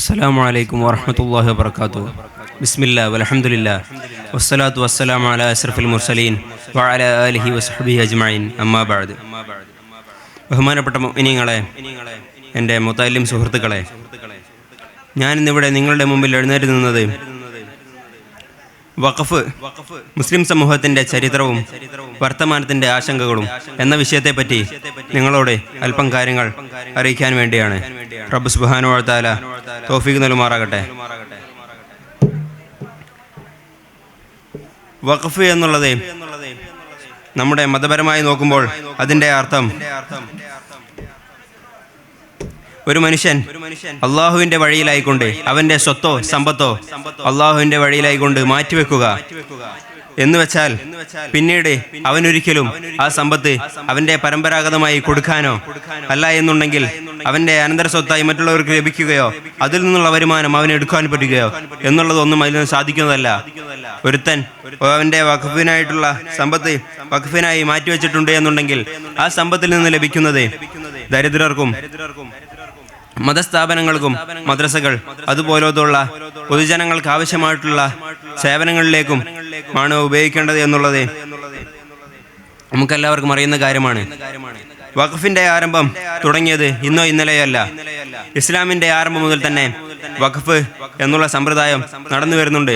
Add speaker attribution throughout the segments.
Speaker 1: അസ്സലാമു അലൈക്കും വാഹമത്തല്ലാഹി വാബർക്കാത്തു ബിസ്മില്ല വലഹമുല്ല വസ്സലാത്തു വസ്സലാമു അല അസ്രഫുൽ മുർസലീൻ വഅല അലിഹി വസ്ഹബി അജ്മൈൻ അമ്മാബാദ് ബഹുമാനപ്പെട്ട ഇനിങ്ങളെ എന്റെ മുത്താലിം സുഹൃത്തുക്കളെ ഞാൻ ഇന്നിവിടെ നിങ്ങളുടെ മുമ്പിൽ എഴുന്നേറ്റ് നിന്നത് വഖഫ് മുസ്ലിം സമൂഹത്തിന്റെ ചരിത്രവും വർത്തമാനത്തിന്റെ ആശങ്കകളും എന്ന വിഷയത്തെ പറ്റി നിങ്ങളോട് അല്പം കാര്യങ്ങൾ അറിയിക്കാൻ വേണ്ടിയാണ്. റബ്ബ് സുബാനുവാഴ്ത്താല തോഫീക്ക് നൽകുമാറാകട്ടെ. വഖഫ് എന്നുള്ളത് നമ്മുടെ മതപരമായി നോക്കുമ്പോൾ അതിന്റെ അർത്ഥം. ഒരു മനുഷ്യൻ അള്ളാഹുവിന്റെ വഴിയിലായിക്കൊണ്ട് അവന്റെ സ്വത്തോ സമ്പത്തോ അള്ളാഹുവിന്റെ വഴിയിലായിക്കൊണ്ട് മാറ്റിവെക്കുക എന്ന് വെച്ചാൽ പിന്നീട് അവനൊരിക്കലും ആ സമ്പത്ത് അവന്റെ പരമ്പരാഗതമായി കൊടുക്കാനോ അല്ല എന്നുണ്ടെങ്കിൽ അവന്റെ അനന്തര സ്വത്തായി മറ്റുള്ളവർക്ക് ലഭിക്കുകയോ അതിൽ നിന്നുള്ള വരുമാനം അവന് എടുക്കാൻ പറ്റുകയോ എന്നുള്ളതൊന്നും അതിൽ നിന്ന് സാധിക്കുന്നതല്ല. ഒരുത്തൻ അവന്റെ വഖഫിനായിട്ടുള്ള സമ്പത്ത് വഖഫിനായി മാറ്റിവെച്ചിട്ടുണ്ട് എന്നുണ്ടെങ്കിൽ ആ സമ്പത്തിൽ നിന്ന് ലഭിക്കുന്നത് ദരിദ്രർക്കും മതസ്ഥാപനങ്ങൾക്കും മദ്രസകൾ അതുപോലത്തുള്ള പൊതുജനങ്ങൾക്ക് ആവശ്യമായിട്ടുള്ള സേവനങ്ങളിലേക്കും ആണ് ഉപയോഗിക്കേണ്ടത് എന്നുള്ളത് നമുക്കെല്ലാവർക്കും അറിയുന്ന കാര്യമാണ്. വഖഫിന്റെ ആരംഭം തുടങ്ങിയത് ഇന്നോ ഇന്നലെയോ അല്ല ഇസ്ലാമിന്റെ ആരംഭം മുതൽ തന്നെ വഖഫ് എന്നുള്ള സമ്പ്രദായം നടന്നു വരുന്നുണ്ട്.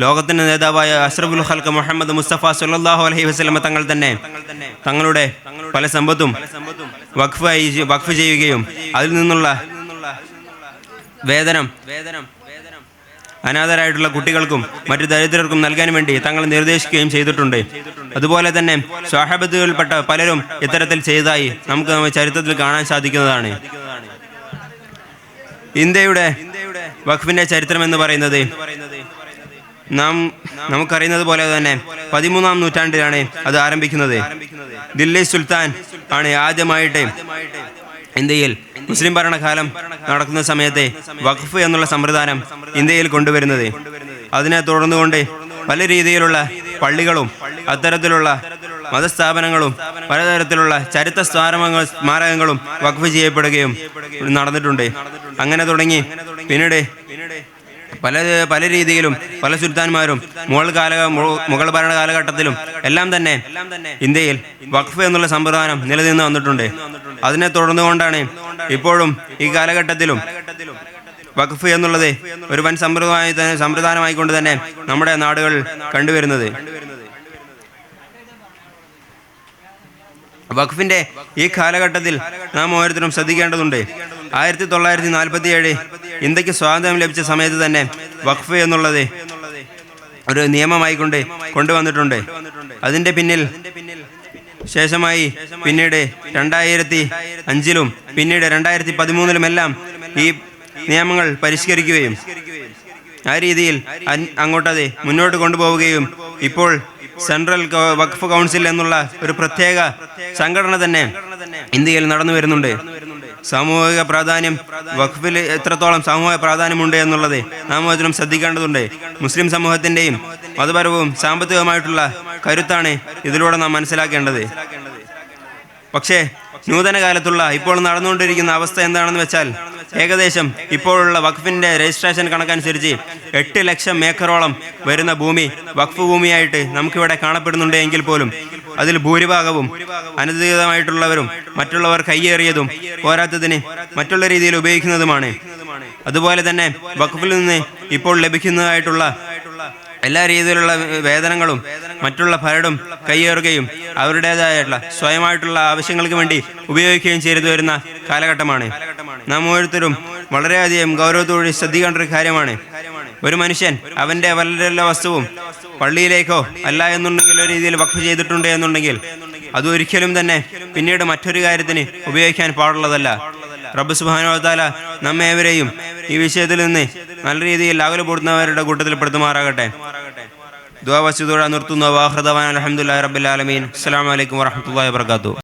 Speaker 1: ലോകത്തിന്റെ നേതാവായ അഷ്റഫുൽ ഹൽക്ക് മുഹമ്മദ് മുസ്തഫ സുല്ലാഹു അലഹി വസ്ലമ തങ്ങൾ തന്നെ തങ്ങളുടെ പല സമ്പത്തും വഖഫായി വഖഫ് ചെയ്യുകയും അതിൽ നിന്നുള്ള വേദനം വേതനം അനാഥരായിട്ടുള്ള കുട്ടികൾക്കും മറ്റു ദരിദ്രർക്കും നൽകാൻ വേണ്ടി തങ്ങൾ നിർദ്ദേശിക്കുകയും ചെയ്തിട്ടുണ്ട്. അതുപോലെ തന്നെ സ്വാഹബത്തുകൾപ്പെട്ട പലരും ഇത്തരത്തിൽ ചെയ്തതായി നമുക്ക് ചരിത്രത്തിൽ കാണാൻ സാധിക്കുന്നതാണ്. ഇന്ത്യയുടെ വഖഫിന്റെ ചരിത്രം എന്ന് പറയുന്നത് നാം നമുക്കറിയുന്നത് പോലെ തന്നെ പതിമൂന്നാം നൂറ്റാണ്ടിലാണ് അത് ആരംഭിക്കുന്നത്. ദില്ലി സുൽത്താൻ ആണ് ആദ്യമായിട്ട് ഇന്ത്യയിൽ മുസ്ലിം ഭരണകാലം നടക്കുന്ന സമയത്തെ വഖഫ് എന്നുള്ള സമ്പ്രദായം ഇന്ത്യയിൽ കൊണ്ടുവരുന്നത്. അതിനെ തുടർന്നുകൊണ്ട് പല രീതിയിലുള്ള പള്ളികളും അത്തരത്തിലുള്ള മതസ്ഥാപനങ്ങളും പലതരത്തിലുള്ള ചരിത്ര സ്മാരകങ്ങൾ സ്മാരകങ്ങളും വഖഫ് ചെയ്യപ്പെടുകയും നടന്നിട്ടുണ്ട്. അങ്ങനെ തുടങ്ങി. പിന്നീട് പല പല രീതിയിലും പല സുൽത്താൻമാരും മുഗൾ കാല മുഗൾ ഭരണ കാലഘട്ടത്തിലും എല്ലാം തന്നെ ഇന്ത്യയിൽ വഖഫ് എന്നുള്ള സമ്പ്രദായം നിലനിന്ന് വന്നിട്ടുണ്ട്. അതിനെ തുടർന്നുകൊണ്ടാണ് ഇപ്പോഴും ഈ കാലഘട്ടത്തിലും വഖഫ് എന്നുള്ളത് ഒരു വൻ സമ്പ്രദായ സമ്പ്രദായമായിക്കൊണ്ട് തന്നെ നമ്മുടെ നാടുകൾ കണ്ടുവരുന്നത്. വഖഫിന്റെ ഈ കാലഘട്ടത്തിൽ നാം ഓരോരുത്തരും ശ്രദ്ധിക്കേണ്ടതുണ്ട്. ആയിരത്തി തൊള്ളായിരത്തി നാൽപ്പത്തി ഏഴ് ഇന്ത്യയ്ക്ക് സ്വാതന്ത്ര്യം ലഭിച്ച സമയത്ത് തന്നെ വഖഫ് എന്നുള്ളത് ഒരു നിയമമായിക്കൊണ്ട് കൊണ്ടുവന്നിട്ടുണ്ട്. അതിന്റെ പിന്നിൽ ശേഷമായി പിന്നീട് രണ്ടായിരത്തി അഞ്ചിലും പിന്നീട് രണ്ടായിരത്തി പതിമൂന്നിലുമെല്ലാം ഈ നിയമങ്ങൾ പരിഷ്കരിക്കുകയും ആ രീതിയിൽ അങ്ങോട്ടത് മുന്നോട്ട് കൊണ്ടുപോവുകയും ഇപ്പോൾ സെൻട്രൽ വഖഫ് കൗൺസിൽ എന്നുള്ള ഒരു പ്രത്യേക സംഘടന തന്നെ ഇന്ത്യയിൽ നടന്നു വരുന്നുണ്ട്. സാമൂഹിക പ്രാധാന്യം വഖഫിൽ എത്രത്തോളം സാമൂഹിക പ്രാധാന്യമുണ്ട് എന്നുള്ളത് നാം അതിനും ശ്രദ്ധിക്കേണ്ടതുണ്ട്. മുസ്ലിം സമൂഹത്തിന്റെയും മതപരവും സാമ്പത്തികവുമായിട്ടുള്ള കരുത്താണ് ഇതിലൂടെ നാം മനസ്സിലാക്കേണ്ടത്. പക്ഷേ നൂതന കാലത്തുള്ള ഇപ്പോൾ നടന്നുകൊണ്ടിരിക്കുന്ന അവസ്ഥ എന്താണെന്ന് വെച്ചാൽ ഏകദേശം ഇപ്പോഴുള്ള വഖഫിന്റെ രജിസ്ട്രേഷൻ കണക്കനുസരിച്ച് എട്ട് ലക്ഷം ഏക്കറോളം വരുന്ന ഭൂമി വഖഫ് ഭൂമിയായിട്ട് നമുക്കിവിടെ കാണപ്പെടുന്നുണ്ട് എങ്കിൽ പോലും അതിൽ ഭൂരിഭാഗവും അനധികൃതമായിട്ടുള്ളവരും മറ്റുള്ളവർ കയ്യേറിയതും പോരാത്തതിന് മറ്റുള്ള രീതിയിൽ ഉപയോഗിക്കുന്നതുമാണ്. അതുപോലെ തന്നെ വഖഫിൽ നിന്ന് ഇപ്പോൾ ലഭിക്കുന്നതായിട്ടുള്ള എല്ലാ രീതിയിലുള്ള വേതനങ്ങളും മറ്റുള്ള ഭരടും കയ്യേറുകയും അവരുടേതായിട്ടുള്ള സ്വയമായിട്ടുള്ള ആവശ്യങ്ങൾക്ക് വേണ്ടി ഉപയോഗിക്കുകയും ചെയ്തു വരുന്ന കാലഘട്ടമാണ്. നാം ഓരോരുത്തരും വളരെയധികം ഗൗരവത്തോടെ ശ്രദ്ധിക്കേണ്ട ഒരു കാര്യമാണ്. ഒരു മനുഷ്യൻ അവന്റെ വല്ല വസ്തുവും പള്ളിയിലേക്കോ അല്ല എന്നുണ്ടെങ്കിൽ ഒരു രീതിയിൽ വഖഫ് ചെയ്തിട്ടുണ്ട് എന്നുണ്ടെങ്കിൽ അത് ഒരിക്കലും തന്നെ പിന്നീട് മറ്റൊരു കാര്യത്തിന് ഉപയോഗിക്കാൻ പാടുള്ളതല്ല. റബ്ബ് സുബാനോത്താല നമ്മേവരെയും ഈ വിഷയത്തിൽ നിന്ന് നല്ല രീതിയിൽ അകലുപെടുന്നവരുടെ കൂട്ടത്തിൽ പെടുത്തുമാറാകട്ടെ. ദുവാ വസ്തുതോടെ നിർത്തുന്നു. വാഹൃദവാൻ അലഹമുല്ലാ റബ്ബുലാലമീൻ അസ്സാം വലൈക്കും വാഹമത്തല്ലാ വാത്തു